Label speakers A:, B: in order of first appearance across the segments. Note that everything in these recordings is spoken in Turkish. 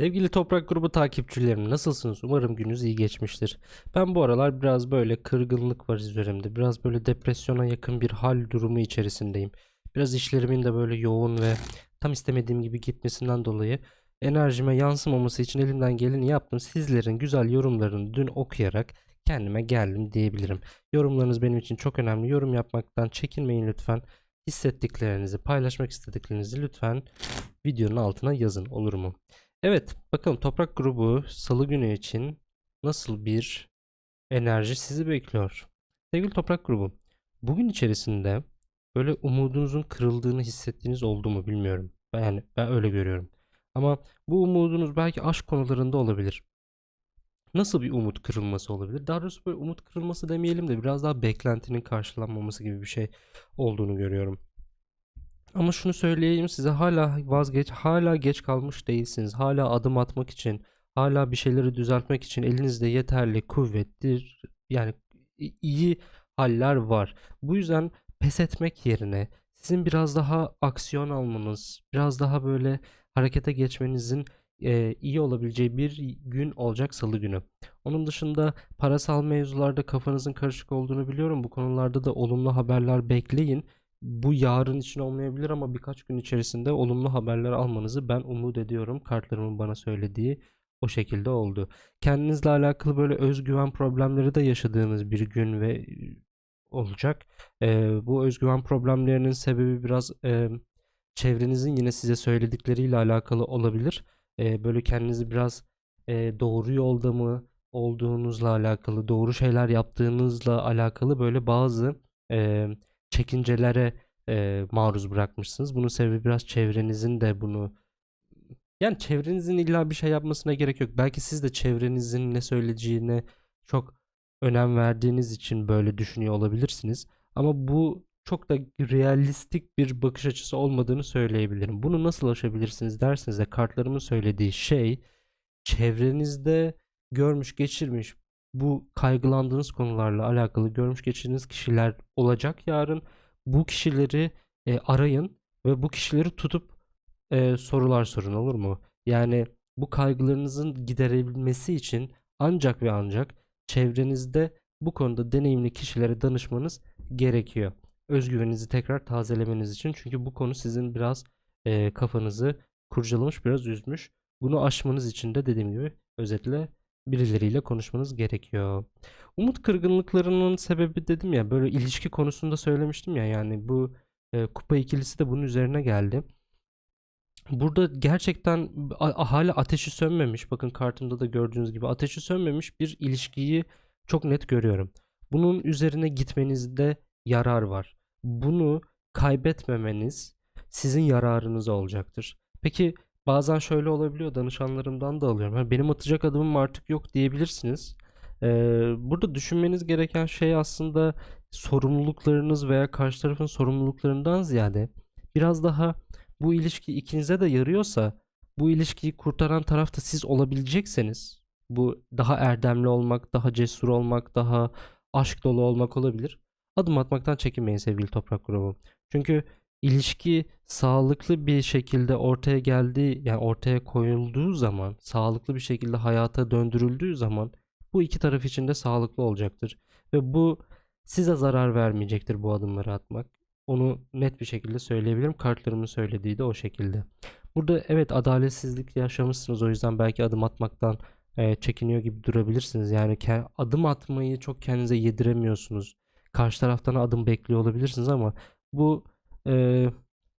A: Sevgili Toprak Grubu takipçilerim nasılsınız? Umarım gününüz iyi geçmiştir. Ben bu aralar biraz böyle kırgınlık var üzerimde. Biraz böyle depresyona yakın bir hal durumu içerisindeyim. Biraz işlerimin de böyle yoğun ve tam istemediğim gibi gitmesinden dolayı enerjime yansımaması için elimden geleni yaptım. Sizlerin güzel yorumlarını dün okuyarak kendime geldim diyebilirim. Yorumlarınız benim için çok önemli. Yorum yapmaktan çekinmeyin lütfen. Hissettiklerinizi, paylaşmak istediklerinizi lütfen videonun altına yazın olur mu? Evet, bakalım Toprak grubu Salı günü için nasıl bir enerji sizi bekliyor? Sevgili Toprak grubu, bugün içerisinde böyle umudunuzun kırıldığını hissettiğiniz oldu mu bilmiyorum. Ben, yani ben öyle görüyorum. Ama bu umudunuz belki aşk konularında olabilir. Nasıl bir umut kırılması olabilir? Daha doğrusu böyle umut kırılması demeyelim de biraz daha beklentinin karşılanmaması gibi bir şey olduğunu görüyorum. Ama şunu söyleyeyim size hala vazgeç, hala geç kalmış değilsiniz. Hala adım atmak için, hala bir şeyleri düzeltmek için elinizde yeterli kuvvettir. Yani iyi haller var. Bu yüzden pes etmek yerine sizin biraz daha aksiyon almanız, biraz daha böyle harekete geçmenizin e, iyi olabileceği bir gün olacak salı günü. Onun dışında parasal mevzularda kafanızın karışık olduğunu biliyorum. Bu konularda da olumlu haberler bekleyin bu yarın için olmayabilir ama birkaç gün içerisinde olumlu haberler almanızı ben umut ediyorum. Kartlarımın bana söylediği o şekilde oldu. Kendinizle alakalı böyle özgüven problemleri de yaşadığınız bir gün ve e, olacak. Ee, bu özgüven problemlerinin sebebi biraz e, çevrenizin yine size söyledikleriyle alakalı olabilir. Ee, böyle kendinizi biraz e, doğru yolda mı olduğunuzla alakalı, doğru şeyler yaptığınızla alakalı böyle bazı e, çekincelere e, maruz bırakmışsınız. Bunun sebebi biraz çevrenizin de bunu yani çevrenizin illa bir şey yapmasına gerek yok. Belki siz de çevrenizin ne söyleyeceğine çok önem verdiğiniz için böyle düşünüyor olabilirsiniz. Ama bu çok da realistik bir bakış açısı olmadığını söyleyebilirim. Bunu nasıl aşabilirsiniz derseniz de kartlarımın söylediği şey çevrenizde görmüş geçirmiş bu kaygılandığınız konularla alakalı görmüş geçirdiğiniz kişiler olacak yarın. Bu kişileri e, arayın ve bu kişileri tutup e, sorular sorun olur mu? Yani bu kaygılarınızın giderilmesi için ancak ve ancak çevrenizde bu konuda deneyimli kişilere danışmanız gerekiyor. Özgüveninizi tekrar tazelemeniz için. Çünkü bu konu sizin biraz e, kafanızı kurcalamış, biraz üzmüş. Bunu aşmanız için de dediğim gibi özetle birileriyle konuşmanız gerekiyor. Umut kırgınlıklarının sebebi dedim ya böyle ilişki konusunda söylemiştim ya yani bu e, kupa ikilisi de bunun üzerine geldi. Burada gerçekten hala ateşi sönmemiş. Bakın kartımda da gördüğünüz gibi ateşi sönmemiş bir ilişkiyi çok net görüyorum. Bunun üzerine gitmenizde yarar var. Bunu kaybetmemeniz sizin yararınıza olacaktır. Peki bazen şöyle olabiliyor danışanlarımdan da alıyorum. Hani benim atacak adımım artık yok diyebilirsiniz. Ee, burada düşünmeniz gereken şey aslında sorumluluklarınız veya karşı tarafın sorumluluklarından ziyade biraz daha bu ilişki ikinize de yarıyorsa bu ilişkiyi kurtaran taraf da siz olabilecekseniz bu daha erdemli olmak, daha cesur olmak, daha aşk dolu olmak olabilir. Adım atmaktan çekinmeyin sevgili toprak grubu. Çünkü ilişki sağlıklı bir şekilde ortaya geldiği yani ortaya koyulduğu zaman sağlıklı bir şekilde hayata döndürüldüğü zaman bu iki taraf için de sağlıklı olacaktır. Ve bu size zarar vermeyecektir bu adımları atmak. Onu net bir şekilde söyleyebilirim. Kartlarımın söylediği de o şekilde. Burada evet adaletsizlik yaşamışsınız. O yüzden belki adım atmaktan e, çekiniyor gibi durabilirsiniz. Yani adım atmayı çok kendinize yediremiyorsunuz. Karşı taraftan adım bekliyor olabilirsiniz ama bu e,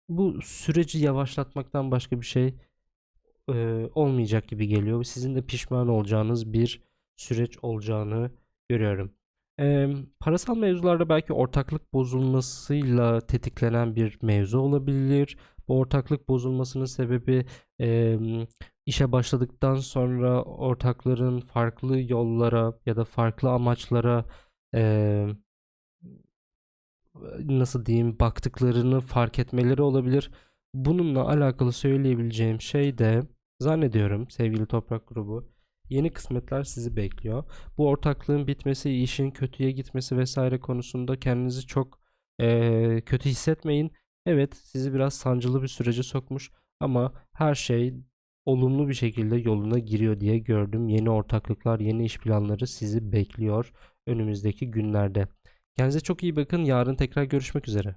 A: bu süreci yavaşlatmaktan başka bir şey e, olmayacak gibi geliyor. Sizin de pişman olacağınız bir süreç olacağını görüyorum. Eee, parasal mevzularda belki ortaklık bozulmasıyla tetiklenen bir mevzu olabilir. Bu ortaklık bozulmasının sebebi eee, işe başladıktan sonra ortakların farklı yollara ya da farklı amaçlara eee, nasıl diyeyim baktıklarını fark etmeleri olabilir. Bununla alakalı söyleyebileceğim şey de zannediyorum sevgili Toprak grubu yeni kısmetler sizi bekliyor. Bu ortaklığın bitmesi, işin kötüye gitmesi vesaire konusunda kendinizi çok eee, kötü hissetmeyin. Evet, sizi biraz sancılı bir sürece sokmuş ama her şey olumlu bir şekilde yoluna giriyor diye gördüm. Yeni ortaklıklar, yeni iş planları sizi bekliyor önümüzdeki günlerde. Kendinize çok iyi bakın. Yarın tekrar görüşmek üzere.